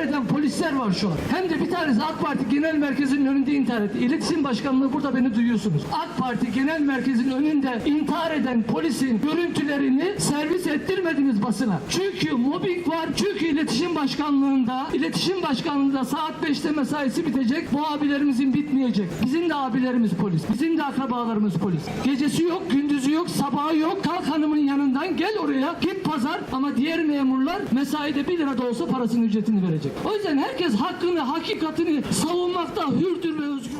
Eden polisler var şu an. Hem de bir tanesi AK Parti Genel Merkezi'nin önünde intihar etti. İletişim Başkanlığı burada beni duyuyorsunuz. AK Parti Genel Merkezi'nin önünde intihar eden polisin görüntülerini servis ettirmediniz basına. Çünkü mobbing var. Çünkü İletişim Başkanlığı'nda İletişim Başkanlığı'nda saat 5'te mesaisi bitecek. Bu abilerimizin bitmeyecek. Bizim de abilerimiz polis. Bizim de akrabalarımız polis. Gecesi yok, gündüzü yok, sabahı yok. Kalk hanımın yanından gel oraya. Git pazar ama diğer memurlar mesaide 1 lira da olsa parasının ücretini verecek. O yüzden herkes hakkını, hakikatini savunmakta hürdür ve özgür.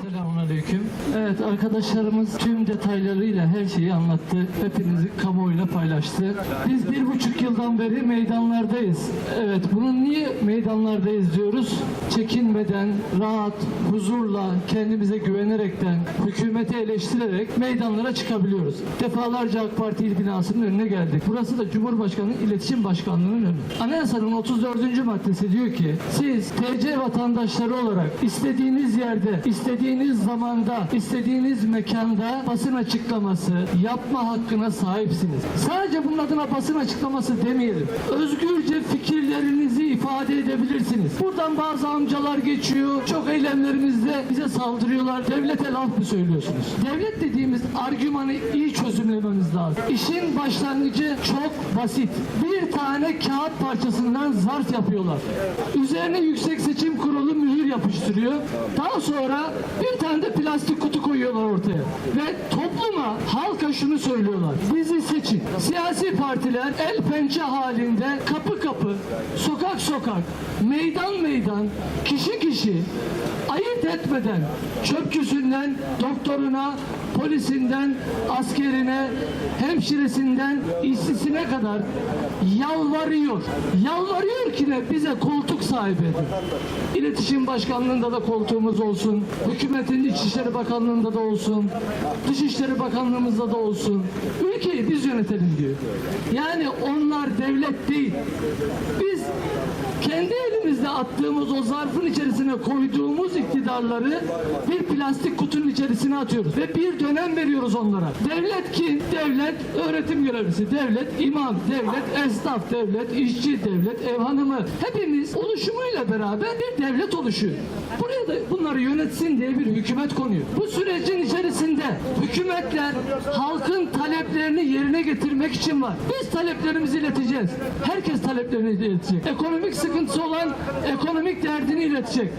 Selamünaleyküm. Evet arkadaşlarımız tüm detaylarıyla her şeyi anlattı. Hepinizi kamuoyuyla paylaştı. Biz bir buçuk yıldan beri meydanlardayız. Evet bunun niye meydanlardayız diyoruz? Çekinmeden, rahat, huzurla, kendimize güvenerekten, hükümeti eleştirerek meydanlara çıkabiliyoruz. Defalarca AK Parti il binasının önüne geldik. Burası da Cumhurbaşkanı İletişim Başkanlığı'nın önü. Anayasanın 34. maddesi diyor ki siz TC vatandaşları olarak istediğiniz yerde, istediğiniz zamanda, istediğiniz mekanda basın açıklaması yapma hakkına sahipsiniz. Sadece bunun adına basın açıklaması demeyelim. Özgürce fikirlerinizi ifade edebilirsiniz. Buradan bazı amcalar geçiyor. Çok eylemlerimizde bize saldırıyorlar. Devlete laf mı söylüyorsunuz? Devlet dediğimiz argümanı iyi çözümlememiz lazım. İşin başlangıcı çok basit. Bir tane kağıt parçasından zarf yapıyorlar. Üzerine Yüksek Seçim Kurulu mühür yapıştırıyor. Daha sonra bir tane de plastik kutu koyuyorlar ortaya. Ve topluma, halka şunu söylüyorlar. Bizi seçin. Siyasi partiler el pençe halinde kapı kapı, sokak sokak, meydan meydan, kişi kişi ayırt etmeden çöpçüsünden doktoruna, polisinden, askerine, hemşiresinden, işsizine kadar yalvarıyor. Yalvarıyor ki ne? Bize koltuk sahibi edin. İletişim Başkanlığında da koltuğumuz olsun. Hükümetin İçişleri Bakanlığında da olsun. Dışişleri Bakanlığımızda da olsun. Ülkeyi biz yönetelim diyor. Yani onlar devlet değil. Biz kendi elimizle attığımız o zarfın içerisine koyduğumuz iktidarları bir plastik kutunun içerisine atıyoruz ve bir dönem veriyoruz onlara. Devlet kim? Devlet öğretim görevlisi, devlet imam, devlet esnaf, devlet işçi, devlet ev hanımı. Hepimiz oluşumuyla beraber bir devlet oluşuyor. Buraya da bunları yönetsin diye bir hükümet konuyor. Bu içerisinde hükümetler halkın taleplerini yerine getirmek için var. Biz taleplerimizi ileteceğiz. Herkes taleplerini iletecek. Ekonomik sıkıntısı olan ekonomik derdini iletecek.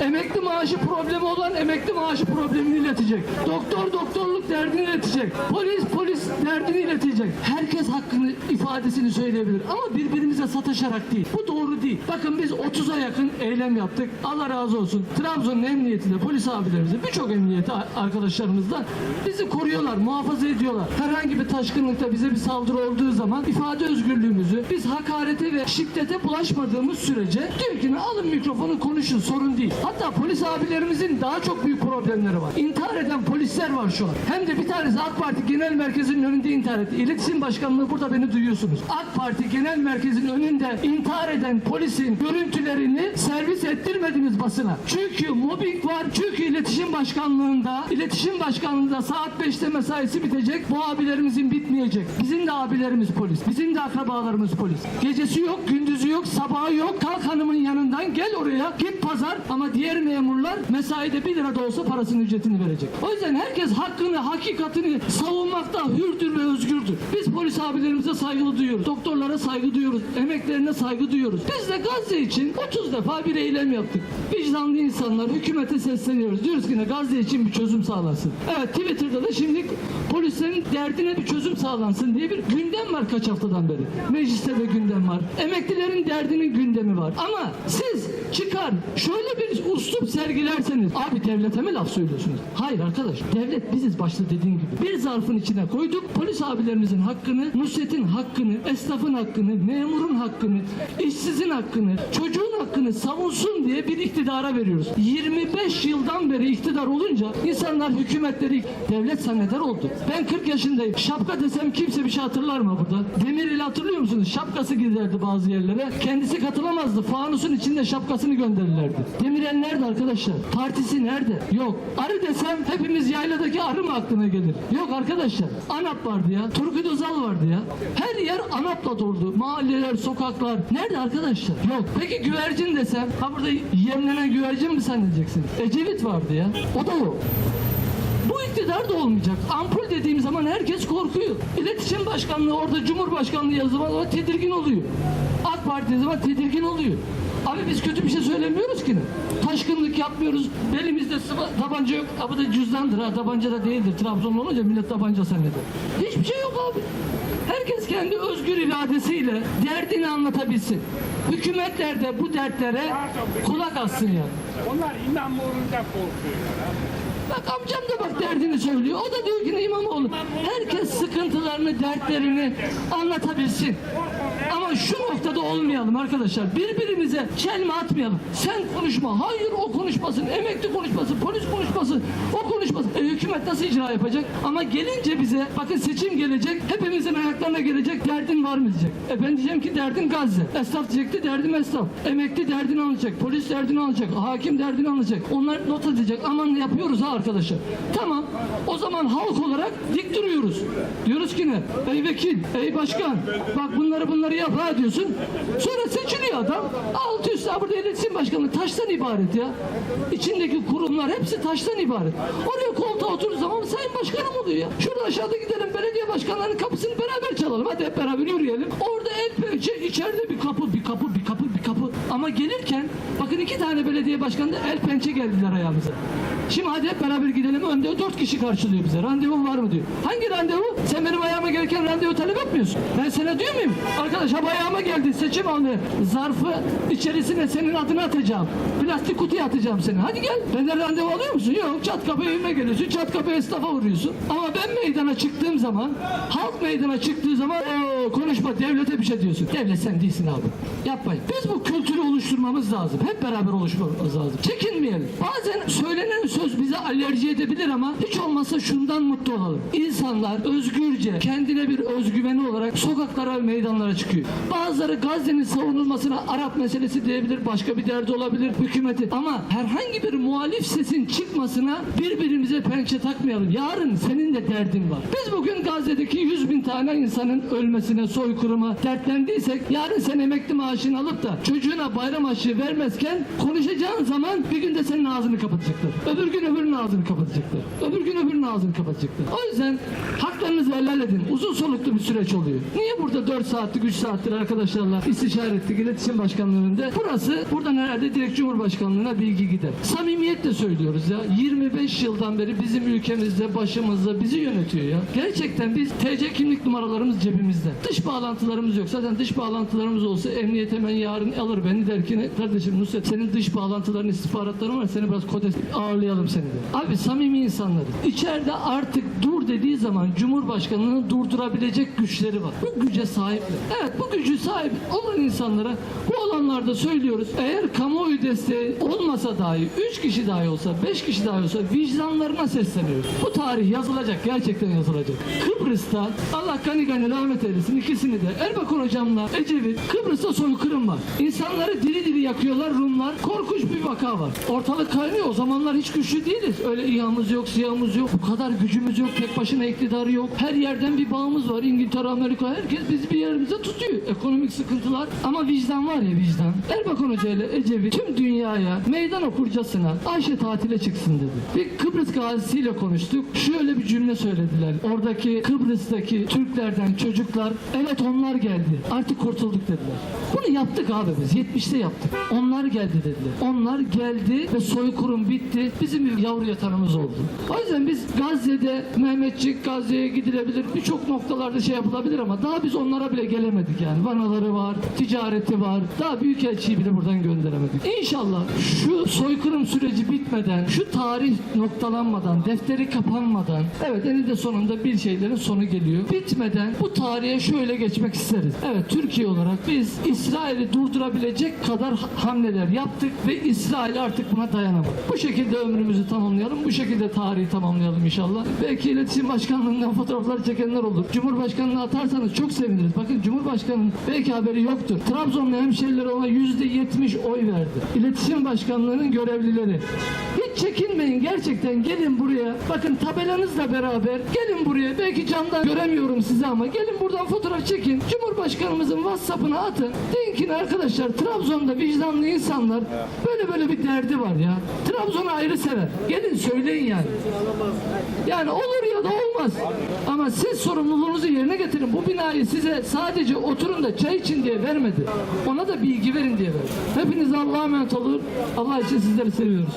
Emekli maaşı problemi olan emekli maaşı problemini iletecek. Doktor doktorluk derdini iletecek. Polis polis derdini iletecek. Herkes hakkını ifadesini söyleyebilir ama birbirimize sataşarak değil. Bu doğru değil. Bakın biz 30'a yakın eylem yaptık. Allah razı olsun. Trabzon'un emniyetinde polis abilerimizle birçok emniyeti arkadaşlarımızla bizi koruyorlar, muhafaza ediyorlar. Herhangi bir taşkınlıkta bize bir saldırı olduğu zaman ifade özgürlüğümüzü biz hakarete ve şiddete bulaşmadığımız sürece diyor ki alın mikrofonu konuşun sorun değil. Hatta polis abilerimizin daha çok büyük problemleri var. İntihar eden polisler var şu an. Hem de bir tanesi AK Parti Genel Merkezi'nin önünde intihar etti. İletişim Başkanlığı burada beni duyuyorsunuz. AK Parti Genel Merkezi'nin önünde intihar eden polisin görüntülerini servis ettirmediniz basına. Çünkü mobbing var. Çünkü İletişim Başkanlığı'nda İletişim Başkanlığı'nda saat 5'te mesaisi bitecek. Bu abilerimizin bitmeyecek. Bizim de abilerimiz polis. Bizim de akrabalarımız polis. Gecesi yok, gündüzü yok, sabahı yok. Kalk hanımın yanından gel oraya. Git pazar ama diğer memurlar mesaide 1 lira da olsa parasının ücretini verecek. O yüzden herkes hakkını, hakikatini savunmakta hürdür ve özgürdür. Biz polis abilerimize saygı duyuyoruz. Doktorlara saygı duyuyoruz. Emeklerine saygı duyuyoruz. Biz de Gazze için 30 defa bir eylem yaptık. Vicdanlı insanlar hükümete sesleniyoruz. Diyoruz ki ne Gazze için bir çözüm sağlansın. Evet Twitter'da da şimdi polislerin derdine bir çözüm sağlansın diye bir gündem var kaç haftadan beri. Mecliste de gündem var. Emeklilerin derdinin gündemi var. Ama siz çıkar şöyle bir uslup sergilerseniz abi devlete mi laf söylüyorsunuz? Hayır arkadaş devlet biziz başta dediğim gibi. Bir zarfın içine koyduk polis abilerimizin hakkını, Nusret'in hakkını, esnafın hakkını, memurun hakkını, işsizin hakkını, çocuğun hakkını savunsun diye bir iktidara veriyoruz. 25 yıldan beri iktidar olunca insanlar hükümetleri devlet zanneder oldu. Ben 40 yaşındayım. Şapka desem kimse bir şey hatırlar mı burada? Demirel'i hatırlıyor musunuz? Şapkası giderdi bazı yerlere. Kendisi katılamazdı. Fanusun içinde şapkasını gönderirlerdi. Demirel nerede arkadaşlar? Partisi nerede? Yok. Arı desem hepimiz yayladaki arı mı aklına gelir? Yok arkadaşlar. ANAP vardı ya. Turgut Özal vardı ya. Her yer ANAP'la doldu. Mahalleler, sokaklar. Nerede arkadaşlar? Yok. Peki güvercin desem ha burada yemlenen güvercin mi zannedeceksiniz? Ecevit vardı ya. O da yok. Bu iktidar da olmayacak. Ampul dediğim zaman herkes korkuyor. İletişim Başkanlığı orada Cumhurbaşkanlığı yazdığı zaman tedirgin oluyor. AK Parti zaman tedirgin oluyor. Abi biz kötü bir şey söylemiyoruz ki. Taşkınlık yapmıyoruz. Belimizde sıva, tabanca yok. Abi de cüzdandır ha. Tabanca da değildir. Trabzonlu olunca millet tabanca zanneder. Hiçbir şey yok abi. Herkes kendi özgür iradesiyle derdini anlatabilsin. Hükümetler de bu dertlere kulak assın yani. Onlar İmamoğlu'ndan korkuyorlar. abi. Bak amcam da bak derdini söylüyor. O da diyor ki İmamoğlu. Herkes sıkıntılarını, dertlerini anlatabilsin. Ama şu noktada olmayalım arkadaşlar. Birbirimize çelme atmayalım. Sen konuşma. Hayır o konuşmasın. Emekli konuşmasın. Polis konuşmasın. O konuşmasın. E, hükümet nasıl icra yapacak? Ama gelince bize bakın seçim gelecek. Hepimizin ayaklarına gelecek. Derdin var mı diyecek. E ben diyeceğim ki derdin Gazze. Esnaf diyecekti derdim esnaf. Emekli derdini alacak. Polis derdini alacak. Hakim derdini alacak. Onlar not edecek. Aman yapıyoruz ha arkadaşlar. Tamam. O zaman halk olarak dik duruyoruz. Diyoruz ki ne? Ey vekil, ey başkan. Bak bunları bunları yap ha diyorsun. Sonra seçiliyor adam. Altı üstü burada iletişim başkanlığı taştan ibaret ya. İçindeki kurumlar hepsi taştan ibaret. Oraya koltuğa oturduğu zaman sayın başkanım oluyor ya. Şurada aşağıda gidelim belediye başkanlarının kapısını beraber çalalım. Hadi hep beraber yürüyelim. Orada el pençe içeride bir kapı, bir kapı, bir kapı, bir kapı. Ama gelirken bakın iki tane belediye başkanı el pençe geldiler ayağımıza. Şimdi hadi hep beraber gidelim. Önde dört kişi karşılıyor bize. Randevun var mı diyor. Hangi randevu? Sen benim ayağıma gelirken randevu talep etmiyorsun. Ben sana diyor muyum? Arkadaş ha bu ayağıma geldi seçim almaya. Zarfı içerisine senin adını atacağım. Plastik kutuya atacağım seni. Hadi gel. Benden randevu alıyor musun? Yok. Çat kapı evime geliyorsun. Çat kapı esnafa vuruyorsun. Ama ben meydana çıktığım zaman halk meydana çıktığı zaman "Oo, konuşma devlete bir şey diyorsun. Devlet sen değilsin abi. Yapmayın. Biz bu kültürü oluşturmamız lazım. Hep beraber oluşturmamız lazım. Çekinmeyelim. Bazen söylenen söz bize alerji edebilir ama hiç olmazsa şundan mutlu olalım. İnsanlar özgürce kendine bir özgüveni olarak sokaklara ve meydanlara çıkıyor. Bazıları Gazze'nin savunulmasına Arap meselesi diyebilir, başka bir derdi olabilir hükümeti. Ama herhangi bir muhalif sesin çıkmasına birbirimize pençe takmayalım. Yarın senin de derdin var. Biz bugün Gazze'deki 100 bin tane insanın ölmesine, soykırıma dertlendiysek yarın sen emekli maaşını alıp da çocuğuna bayram aşığı vermezken konuşacağın zaman bir gün de senin ağzını kapatacaklar. Öbür gün öbürünün ağzını kapatacaklar. Öbür gün öbürünün ağzını kapatacaklar. O yüzden haklarınızı helal edin. Uzun soluklu bir süreç oluyor. Niye burada 4 saatlik 3 saattir arkadaşlarla istişare ettik iletişim başkanlığında? Burası buradan herhalde direkt Cumhurbaşkanlığına bilgi gider. Samimiyetle söylüyoruz ya. 25 yıldan beri bizim ülkemizde başımızda bizi yönetiyor ya. Gerçekten biz TC kimlik numaralarımız cebimizde. Dış bağlantılarımız yok. Zaten dış bağlantılarımız olsa emniyet hemen yarın alır beni der ki kardeşim Nusret senin dış bağlantıların istihbaratların var seni biraz kodes ağırlayalım seni de. Abi samimi insanları. İçeride artık dur dediği zaman Cumhurbaşkanı'nın durdurabilecek güçleri var. Bu güce sahipler. Evet bu gücü sahip olan insanlara bu alanlarda söylüyoruz. Eğer kamuoyu desteği olmasa dahi 3 kişi dahi olsa 5 kişi dahi olsa vicdanlarına sesleniyoruz. Bu tarih yazılacak. Gerçekten yazılacak. Kıbrıs'ta Allah gani gani rahmet eylesin ikisini de Erbakan hocamla Ecevit Kıbrıs'ta soykırım var. İnsanları diri diri yakıyorlar Rumlar. Korkunç bir vaka var. Ortalık kaynıyor. O zamanlar hiç güçlü değiliz. Öyle İHA'mız yok, SİHA'mız yok. Bu kadar gücümüz yok. Tek başına iktidarı yok. Her yerden bir bağımız var. İngiltere, Amerika. Herkes bizi bir yerimize tutuyor. Ekonomik sıkıntılar. Ama vicdan var ya vicdan. Erbakan Hoca ile Ecevit tüm dünyaya meydan okurcasına Ayşe tatile çıksın dedi. Bir Kıbrıs gazisiyle konuştuk. Şöyle bir cümle söylediler. Oradaki Kıbrıs'taki Türklerden çocuklar evet onlar geldi. Artık kurtulduk dediler. Bunu yaptık abi biz. 70'te yaptık. Onlar geldi dediler. Onlar geldi ve soykırım bitti. Bizim bir yavru yatanımız oldu. O yüzden biz Gazze'de Mehmetçik Gazze'ye gidilebilir. Birçok noktalarda şey yapılabilir ama daha biz onlara bile gelemedik yani. Vanaları var, ticareti var. Daha büyük elçiyi bile buradan gönderemedik. İnşallah şu soykırım süreci bitmeden, şu tarih noktalanmadan, defteri kapanmadan, evet eninde sonunda bir şeylerin sonu geliyor. Bitmeden bu tarihe şöyle geçmek isteriz. Evet Türkiye olarak biz İsrail'i durdurabilecek kadar ha- hamleler yaptık ve İsrail artık buna dayanamadı. Bu şekilde ömrümüzü tamamlayalım, bu şekilde tarihi tamamlayalım inşallah. Belki iletişim İletişim Başkanlığı'ndan fotoğraflar çekenler olur. Cumhurbaşkanlığı atarsanız çok seviniriz. Bakın Cumhurbaşkanı'nın belki haberi yoktur. Trabzonlu hemşerileri ona yüzde yetmiş oy verdi. İletişim Başkanlığı'nın görevlileri. Hiç çekinmeyin gerçekten gelin buraya. Bakın tabelanızla beraber gelin buraya. Belki camdan göremiyorum sizi ama gelin buradan fotoğraf çekin. Cumhurbaşkanımızın WhatsApp'ına atın. Deyin ki arkadaşlar Trabzon'da vicdanlı insanlar böyle böyle bir derdi var ya. Trabzon'u ayrı sever. Gelin söyleyin yani. Yani olur ya da olmaz. Ama siz sorumluluğunuzu yerine getirin. Bu binayı size sadece oturun da çay için diye vermedi. Ona da bilgi verin diye verdi. Hepiniz Allah'a emanet olun. Allah için sizleri seviyoruz.